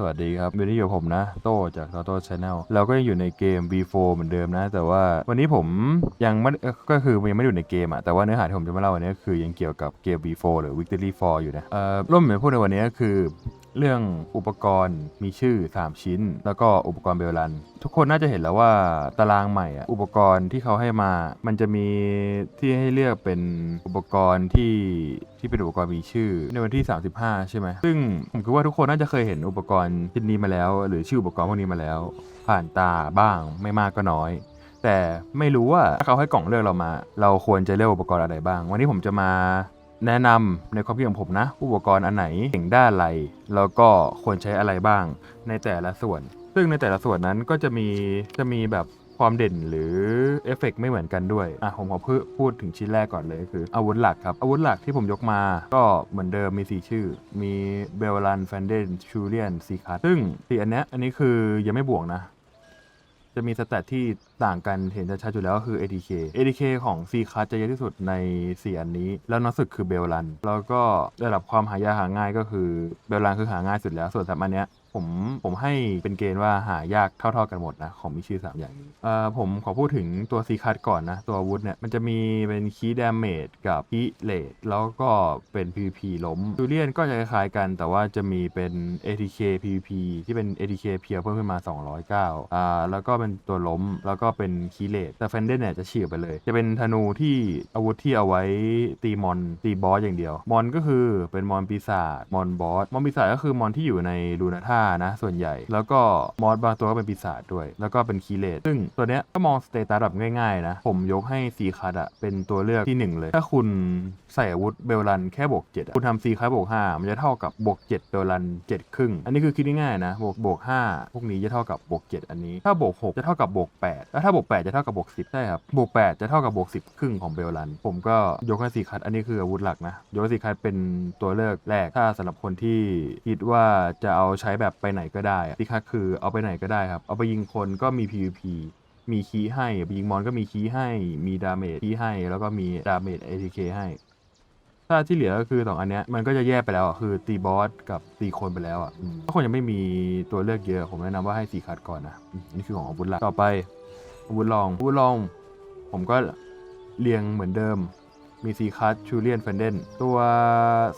สวัสดีครับวันนี้อยู่ผมนะ โต้จาก t o t o Channel เราก็ยังอยู่ในเกม B4 เหมือนเดิมนะ แต่ว่าวันนี้ผมยังไม่ก็คือยังไม่อยู่ในเกมอะแต่ว่าเนื้อหาที่ผมจะมาเล่าวันนี้ก็คือยังเกี่ยวกับเกม B4 หรือ Victory 4 อยู่นะเอ่อร่วมเหมือนพูดในวันนี้ก็คือ เรื่องอุปกรณ์มีชื่อ 3 ชิ้น แล้วก็อุปกรณ์เบลลัน ทุกคนน่าจะเห็นแล้วว่าตารางใหม่อะอุปกรณ์ที่เขาให้มา มันจะมีที่ให้เลือกเป็นอุปกรณ์ที่ที่เป็นอุปกรณ์มีชื่อในวันที่ 35 ใช่ไหมซึ่งผมคิดว่าทุกคนน่าจะเคยเห็นอุปกรณ์ชิ้นนี้มาแล้ว หรือชื่ออุปกรณ์พวกนี้มาแล้ว ผ่านตาบ้างไม่มากก็น้อยแต่ไม่รู้ว่าถ้าเขาให้กล่องเลือกเรามา เราควรจะเลือกอุปกรณ์อะไรบ้าง วันนี้ผมจะมา แนะนำในความคิดของผมนะ อุปกรณ์อันไหนเก่งด้านอะไร แล้วก็ควรใช้อะไรบ้างในแต่ละส่วน ซึ่งในแต่ละส่วนนั้นก็จะมีจะมีแบบความเด่นหรือเอฟเฟกต์ไม่เหมือนกันด้วย อะผมขอพูดพูดถึงชิ้นแรกก่อนเลยคืออาวุธหลักครับ อาวุธหลักที่ผมยกมาก็เหมือนเดิมมี 4 ชื่อ มีเบลลันแฟนเดนชูเลียนซีคัสซึ่งสีอันเนี้ยอันนี้คือยังไม่บวกนะ จะมีสแตทที่ต่างกันเห็นชัดๆอยู่แล้วก็คือ ATK ATK ของ C คัสจะเยอะที่สุดใน4อันนี้ แล้วน้อยสุดคือเบลลัน แล้วก็ระดับความหายากหาง่ายก็คือเบลลันคือหาง่ายสุดแล้วส่วนสามอันเนี้ย ผมผมให้เป็นเกณฑ์ว่าหายากเท่า ๆกันหมดนะ ของมีชื่อ 3 อย่างนี้เอ่อผมขอพูดถึงตัว C คัสก่อนนะ ตัวอาวุธเนี่ย มันจะมีเป็นคีย์ดาเมจกับคีเลดแล้วก็เป็น PVP ล้มจูเลียนก็จะคล้ายๆกัน แต่ว่าจะมีเป็น ATK PVP ที่เป็น ATK เพียวเพิ่มขึ้นมา 209อ่าแล้วก็เป็นตัวล้มแล้วก็เป็นคีย์เลดแต่แฟนเดนเนี่ยจะฉีกไปเลย จะเป็นธนูที่อาวุธที่เอาไว้ตีมอนตีบอสอย่างเดียว มอนก็คือเป็นมอนปีศาจมอนบอสมอนปีศาจก็คือมอนที่อยู่ในลูนาธานะส่วนใหญ่ แล้วก็มอสบางตัวก็เป็นปีศาจด้วย แล้วก็เป็นคีเลดซึ่งตัวเนี้ยถ้ามองสเตตัสแบบง่ายๆนะ ผมยกให้ซีคัดอะเป็นตัวเลือกที่หนึ่งเลย ถ้าคุณใส่อาวุธเบลลันแค่บวก7อะคุณทำซีคัดบวก5มันจะเท่ากับบวก7เบลลัน7ครึ่ง อันนี้คือคิดง่ายๆนะบวกบวก5พวกนี้จะเท่ากับบวก7อันนี้ ถ้าบวก6จะเท่ากับบวก8แล้วถ้าบวก8จะเท่ากับบวก10ใช่ครับบวก8จะเท่ากับบวก10ครึ่งของเบลลัน ผมก็ยกให้ซีคัดอันนี้คืออาวุธหลักนะยกให้ซีคัดเป็นตัวเลือกแรกถ้าสำหรับคนที่คิดว่าจะเอาใช้แบบไปไหนก็ได้อะซีคัดคือเอาไปไหนก็ได้ครับ เอาไปยิงคนก็มี PVP มีคีย์ให้ไปยิงมอนก็มีคีย์ให้ มีดาเมจคีย์ให้ แล้วก็มีดาเมจ ATK ให้ ถ้าที่เหลือก็คือสองอันเนี้ยมันก็จะแยกไปแล้วอะคือตีบอสกับตีคนไปแล้วอะถ้าคนยังไม่มีตัวเลือกเยอะผมแนะนำว่าให้สีคัดก่อนนะอืมนี่คือของอาวุธหลักต่อไปอาวุธรองอาวุธรอง ผมก็เรียงเหมือนเดิม มีซีคัสชูเลียนแฟนเดนตัว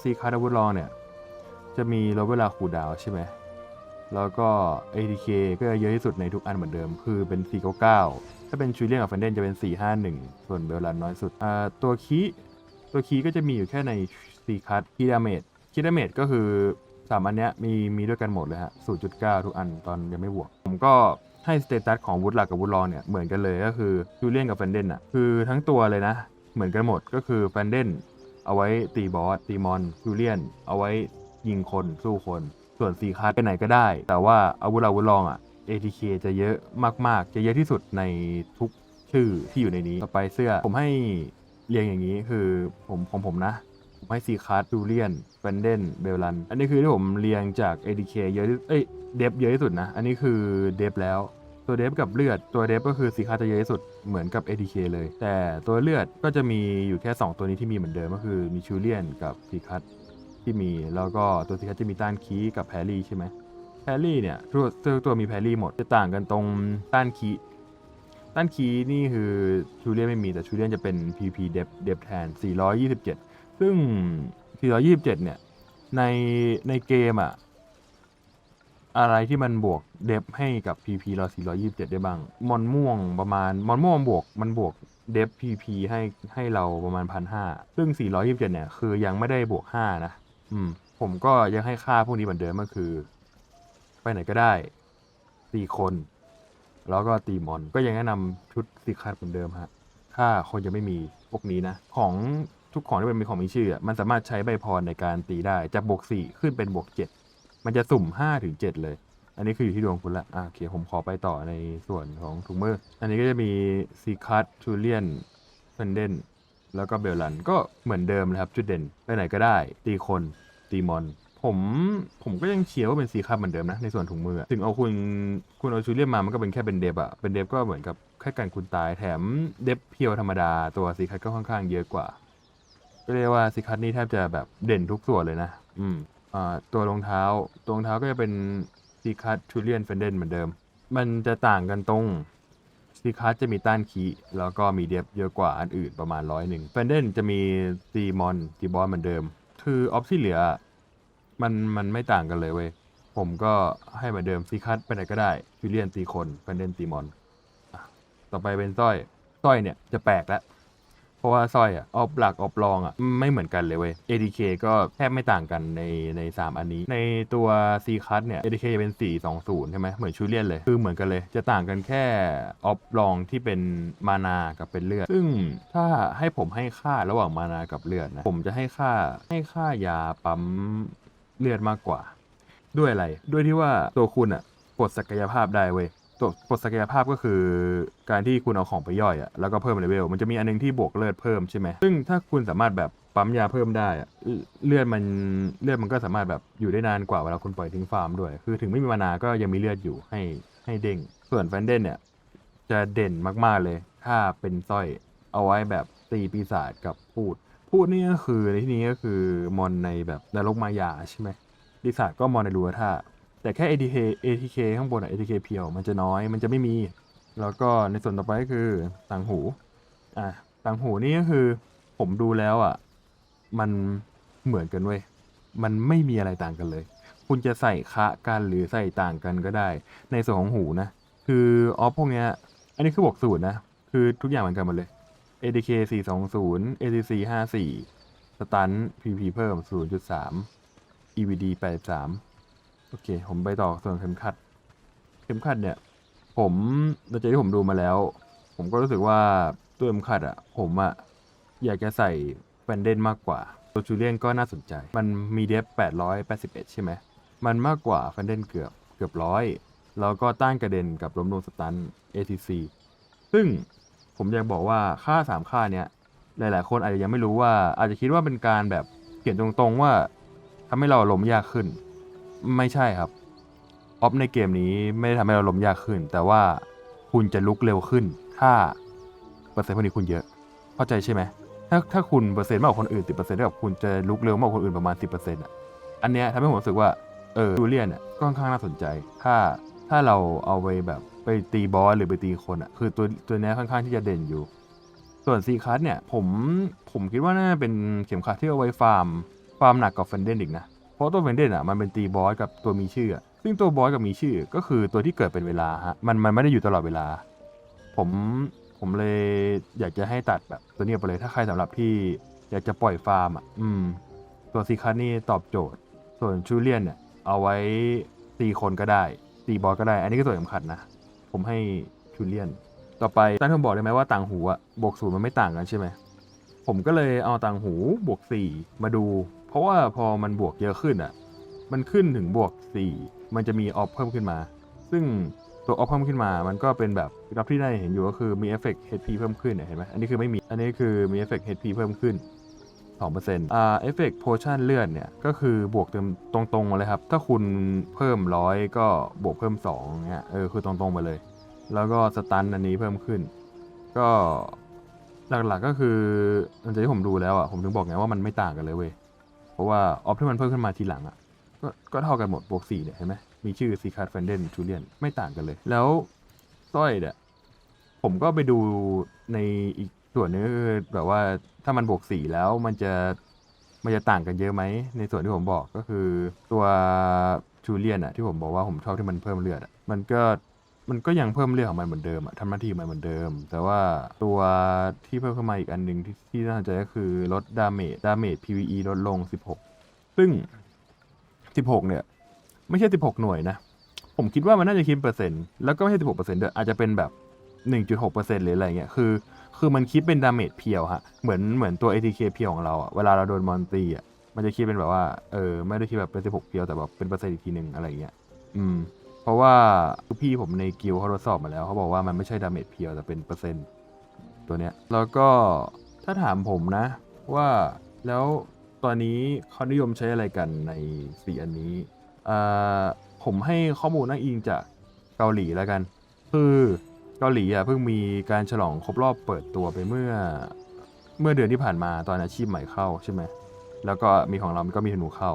ซีคัสอาวุธรองเนี่ย จะมีลดเวลาคูดาวใช่ไหม แล้วก็ ATK ก็เยอะที่สุดในทุกอันเหมือนเดิม คือเป็น 499 ถ้าเป็นชูเลียนกับแฟนเดนจะเป็น 451 ส่วนเบลลันน้อยสุดตัวคีตัวคีก็จะมีอยู่แค่ในซีคัสคีดาเมจคีดาเมจก็คือ 3 อันเนี้ยมีมีด้วยกันหมดเลยฮะ 0.9 ทุกอันตอนยังไม่บวก ผมก็ให้สเตตัสของวุฒหลักกับวุฒรองเนี่ยเหมือนกันเลยก็คือชูเลียนกับแฟนเดนอะคือทั้งตัวเลยนะ เหมือนกันหมดก็คือแฟนเดนเอาไว้ตีบอสตีมอนชูเลียน เอาไว้ยิงคนสู้คน ส่วนสีคัสไปไหนก็ได้ แต่ว่าอาวุธอาวุธรองอะ ATK จะเยอะมากๆ จะเยอะที่สุดในทุกชื่อที่อยู่ในนี้ ต่อไปเสื้อ ผมให้เรียงอย่างนี้คือผมของผมนะ ผมให้ซีคัสจูเลียนแฟนเดนเบลลัน อันนี้คือที่ผมเรียงจาก ATK เยอะที่เอ้ยเดฟเยอะที่สุดนะ อันนี้คือเดฟแล้ว ตัวเดฟกับเลือด ตัวเดฟก็คือซีคัสจะเยอะที่สุดเหมือนกับ ATK เลย แต่ตัวเลือดก็จะมีอยู่แค่ 2 ตัวนี้ที่มีเหมือนเดิมก็คือมีชูเลียนกับซีคัส ที่มี แล้วก็ตัวซีคัสจะมีต้านคีกับแพรี่ใช่ไหมแพรี่เนี่ยตัวตัวตัวมีแพรี่หมดจะต่างกันตรงต้านคีต้านคีนี่คือชูเลียนไม่มีแต่ชูเลียนจะเป็น PP เดฟเดฟแทน 427 ซึ่ง 427 เนี่ยในในเกมอะอะไรที่มันบวกเดฟให้กับ PP เรา 427 ได้บ้าง มอนม่วงประมาณ มอนม่วงบวกมันบวกเดฟ PP ให้ให้เราประมาณ1,500ซึ่ง 427 เนี่ย คือยังไม่ได้บวก 5 นะ อืม ผมก็ยังให้ค่าพวกนี้เหมือนเดิมก็คือ ไปไหนก็ได้ตีคน แล้วก็ตีมอน ก็ยังแนะนำชุดสีคัดเหมือนเดิมฮะ ถ้าคนยังไม่มีพวกนี้นะ ของทุกของที่เป็นมีของมีชื่ออะมันสามารถใช้ใบพรในการตีได้ จากบวกสี่ขึ้นเป็นบวกเจ็ดมันจะสุ่มห้าถึงเจ็ดเลย อันนี้คืออยู่ที่ดวงคุณละอะโอเค ผมขอไปต่อในส่วนของถุงมือ อันนี้ก็จะมีซีคัตชูเลียนเฟนเดน แล้วก็เบลลันก็เหมือนเดิมนะครับ จุดเด่นไปไหนก็ได้ ตีคนตีมอน ผมผมก็ยังเชียร์ว่าเป็นซีคัตเหมือนเดิมนะ ในส่วนถุงมือ ถึงเอาคุณคุณเอาชูเลียนมามันก็เป็นแค่เป็นเดฟอะเป็นเดฟก็เหมือนกับแค่การคุณตายแถมเดฟเพียวธรรมดาตัวซีคัตก็ค่อนข้างเยอะกว่าก็เรียกว่าซีคัตนี่แทบจะแบบเด่นทุกส่วนเลยนะ อืมอ่าตัวรองเท้า ตัวรองเท้าก็จะเป็นซีคัสทูเลียนเฟนเดนเหมือนเดิม มันจะต่างกันตรง ซีคัสจะมีต้านคีแล้วก็มีเดฟเยอะกว่าอันอื่นประมาณร้อยหนึ่งเฟนเดนจะมีตีมอนตีบอสเหมือนเดิม คือออฟที่เหลือ มันมันไม่ต่างกันเลยเว้ย ผมก็ให้เหมือนเดิมซีคัสไปไหนก็ได้ฟิเลียนตีคนเฟนเดนตีมอน ต่อไปเป็นสร้อยสร้อยเนี่ยจะแปลกแล้ว เพราะว่าสร้อยอะออฟหลักออฟรองอะไม่เหมือนกันเลยเว้ย ADK ก็แทบไม่ต่างกันในในสามอันนี้ ในตัว C คัทเนี่ย ADK จะเป็น 420 ใช่ไหมเหมือนชูเลียนเลย คือเหมือนกันเลย จะต่างกันแค่ออฟรองที่เป็นมานากับเป็นเลือด ซึ่งถ้าให้ผมให้ค่าระหว่างมานากับเลือดนะผมจะให้ค่าให้ค่ายาปั๊มเลือดมากกว่า ด้วยอะไร ด้วยที่ว่าตัวคุณอะปลดศักยภาพได้เว้ย ตัวปลดศักยภาพก็คือการที่คุณเอาของไปย่อยอะแล้วก็เพิ่มเลเวลมันจะมีอันนึงที่บวกเลือดเพิ่มใช่ไหมซึ่งถ้าคุณสามารถแบบปั๊มยาเพิ่มได้อะเลือดมันเลือดมันก็สามารถแบบอยู่ได้นานกว่าเวลาคุณปล่อยทิ้งฟาร์มด้วย คือถึงไม่มีมานาก็ยังมีเลือดอยู่ให้ให้เด้งส่วนแฟนเดนเนี่ยจะเด่นมากๆเลย ถ้าเป็นสร้อยเอาไว้แบบตีปีศาจกับพูด พูดนี่ก็คือในที่นี้ก็คือมอนในแบบนรกมายาใช่ไหมปีศาจก็มอนในรูท่า แต่แค่ ATK ATK ข้างบนอะ ATK เพียวมันจะน้อยมันจะไม่มี แล้วก็ในส่วนต่อไปก็คือต่างหูอะต่างหูนี่ก็คือผมดูแล้วอะมันเหมือนกันเว้ยมันไม่มีอะไรต่างกันเลย คุณจะใส่คะกันหรือใส่ต่างกันก็ได้ ในส่วนของหูนะ คือออฟพวกเนี้ยอันนี้คือบวกสูตรนะ คือทุกอย่างเหมือนกันหมดเลย ADK 420 ADC 54สตัน PP เพิ่ม 0.3 EVD 83 โอเค ผมไปต่อส่วนเข็มขัด เข็มขัดเนี่ย ผมในใจที่ผมดูมาแล้ว ผมก็รู้สึกว่าตัวเข็มขัดอะผมอะอยากจะใส่แฟนเดนมากกว่า ตัวจูเลียนก็น่าสนใจ มันมีเดฟ881 ใช่ไหม มันมากกว่าแฟนเดนเกือบเกือบร้อยแล้วก็ต้านกระเด็นกับล้มลงสตัน ATC ซึ่งผมอยากบอกว่าค่า 3 ค่าเนี้ยหลาย ๆ คนอาจจะยังไม่รู้ว่าอาจจะคิดว่าเป็นการแบบเขียนตรง ๆ ว่าทำให้เราล้มยากขึ้น ไม่ใช่ครับ ออฟในเกมนี้ไม่ได้ทำให้เราล้มยากขึ้น แต่ว่าคุณจะลุกเร็วขึ้น ถ้าเปอร์เซ็นต์พวกนี้คุณเยอะ เข้าใจใช่ไหม ถ้าถ้าคุณเปอร์เซ็นต์มากกว่าคนอื่นสิบเปอร์เซ็นต์เท่ากับคุณจะลุกเร็วมากกว่าคนอื่นประมาณสิบเปอร์เซ็นต์อะ อันเนี้ยทำให้ผมรู้สึกว่า เออจูเลียนอะก็ค่อนข้างน่าสนใจ ถ้าถ้าเราเอาไปแบบไปตีบอสหรือไปตีคนอะ คือตัวตัวเนี้ยค่อนข้างที่จะเด่นอยู่ ส่วนซีคัสเนี่ยผมผมคิดว่าน่าจะเป็นเข็มขัดที่เอาไว้ฟาร์มฟาร์มหนักกว่าเฟนเดนอีกนะ ราะตัวเฟนเดนอะมันเป็นตีบอสกับตัวมีชื่อ ซึ่งตัวบอสกับมีชื่อก็คือตัวที่เกิดเป็นเวลาฮะมันมันไม่ได้อยู่ตลอดเวลา ผมผมเลยอยากจะให้ตัดแบบตัวนี้ไปเลยถ้าใครสำหรับที่อยากจะปล่อยฟาร์มอะอืม ตัวซีคัสนี่ตอบโจทย์ ส่วนชูเลียนเนี่ยเอาไว้ตีคนก็ได้ตีบอสก็ได้ อันนี้ก็ส่วนสำคัญนะ ผมให้ชูเลียน ต่อไปตั้งผมบอกได้ไหมว่าต่างหูอะบวกศูนย์มันไม่ต่างกันใช่ไหมผมก็เลยเอาต่างหูบวกสี่มาดู เพราะว่าพอมันบวกเยอะขึ้นอะ มันขึ้นถึงบวกสี่มันจะมีออฟเพิ่มขึ้นมา ซึ่งตัวออฟเพิ่มขึ้นมา มันก็เป็นแบบกราฟที่ได้เห็นอยู่ก็คือมีเอฟเฟกต์ HP เพิ่มขึ้นเห็นไหมอันนี้คือไม่มี อันนี้คือมีเอฟเฟกต์ HP เพิ่มขึ้น2%อ่าเอฟเฟกต์โพชั่นเลือดเนี่ย ก็คือบวกเต็มตรงๆมาเลยครับ ถ้าคุณเพิ่มร้อยก็บวกเพิ่ม2เนี่ยเออคือตรงๆไปเลย แล้วก็สตันอันนี้เพิ่มขึ้น ก็หลักๆก็คือหลังจากที่ผมดูแล้วอะผมถึงบอกไงว่ามันไม่ต่างกันเลยเว้ย ราะว่าออฟที่มันเพิ่มขึ้นมาทีหลังอะก็ก็เท่ากันหมดบวกสี่เนี่ยเห็นไหมมีชื่อซีคาร์ดแฟนเดนจูเลียนไม่ต่างกันเลย แล้วสร้อยเนี่ยผมก็ไปดูในอีกส่วนนึงคือแบบว่าถ้ามันบวกสี่แล้วมันจะมันจะต่างกันเยอะไหม ในส่วนที่ผมบอกก็คือตัวจูเลียนอะที่ผมบอกว่าผมชอบที่มันเพิ่มเลือดอะมันก็ มันก็ยังเพิ่มเลือดของมันเหมือนเดิมอะทำหน้าที่มันเหมือนเดิม แต่ว่าตัวที่เพิ่มขึ้นมาอีกอันหนึ่งที่ที่น่าสนใจก็คือลดดาเมจดาเมจ PVE ลดลง 16 ซึ่ง 16 เนี่ย ไม่ใช่ 16 หน่วยนะ ผมคิดว่ามันน่าจะคิดเปอร์เซ็นต์แล้วก็ไม่ใช่ 16เปอร์เซ็นต์ด้วยอาจจะเป็นแบบ 1.6เปอร์เซ็นต์หรืออะไรเงี้ยคือ คือมันคิดเป็นดาเมจเพียวฮะเหมือนเหมือนตัว ATK เพียวของเราอะเวลาเราโดนมอนตีอะมันจะคิดเป็นแบบว่าเออไม่ได้คิดแบบเป็น 16 เพียวแต่แบบเป็นเปอร์เซ็นต์อีกทีหนึ่งอะไรเงี้ยอืม เพราะว่าพี่ผมในกิลเขาทดสอบมาแล้วเขาบอกว่ามันไม่ใช่ดาเมจเพียวแต่เป็นเปอร์เซ็นต์ตัวเนี้ยแล้วก็ถ้าถามผมนะ ว่าแล้วตอนนี้เขานิยมใช้อะไรกันในสีอันนี้อ่าผมให้ข้อมูลอ้างอิงจากเกาหลีแล้วกัน คือเกาหลีอะเพิ่งมีการฉลองครบรอบเปิดตัวไปเมื่อเมื่อเดือนที่ผ่านมาตอนอาชีพใหม่เข้าใช่ไหมแล้วก็มีของเราก็มีธนูเข้า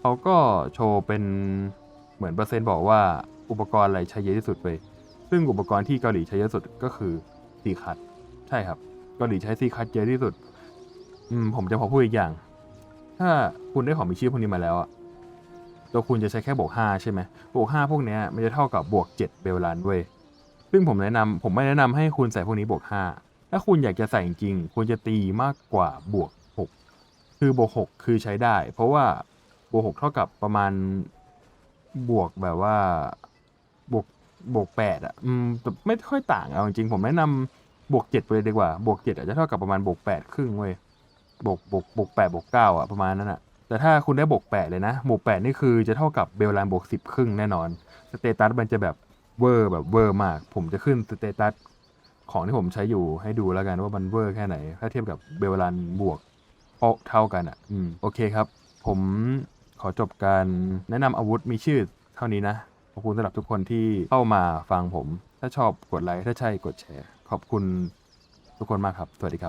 เขาก็โชว์เป็น เหมือนเปอร์เซ็นต์บอกว่าอุปกรณ์อะไรใช้เยอะที่สุดไป ซึ่งอุปกรณ์ที่เกาหลีใช้เยอะสุดก็คือซีคัตใช่ครับ เกาหลีใช้ซีคัตเยอะที่สุด อืมผมจะขอพูดอีกอย่าง ถ้าคุณได้ของมีชื่อพวกนี้มาแล้วอะตัวคุณจะใช้แค่บวกห้าใช่ไหมบวกห้าพวกเนี้ยมันจะเท่ากับบวกเจ็ดเบลลันเว้ยซึ่งผมแนะนำผมไม่แนะนำให้คุณใส่พวกนี้บวกห้าถ้าคุณอยากจะใส่จริงๆคุณจะตีมากกว่าบวกหกคือบวกหกคือใช้ได้ เพราะว่าบวกหกเท่ากับประมาณ บวกแบบว่า บวกบวกแปดอะอืมแต่ไม่ค่อยต่างเอาจริงผมแนะนำบวกเจ็ดไปเลยดีกว่า บวกเจ็ดอาจจะเท่ากับประมาณบวกแปดครึ่งเว้ยบวกบวกบวกแปดบวกเก้าอะประมาณนั้นอะ แต่ถ้าคุณได้บวกแปดเลยนะ บวกแปดนี่คือจะเท่ากับเบลลันบวกสิบครึ่งแน่นอน สเตตัสมันจะแบบเวอร์แบบเวอร์มาก ผมจะขึ้นสเตตัสของที่ผมใช้อยู่ให้ดูแล้วกันว่ามันเวอร์แค่ไหน ถ้าเทียบกับเบลลันบวกเท่ากันอะ อืม โอเคครับ ผม ขอจบการแนะนำอาวุธมีชื่อเท่านี้นะ ขอบคุณสำหรับทุกคนที่เข้ามาฟังผม ถ้าชอบกดไลค์ ถ้าใช่กดแชร์ ขอบคุณทุกคนมากครับ สวัสดีครับ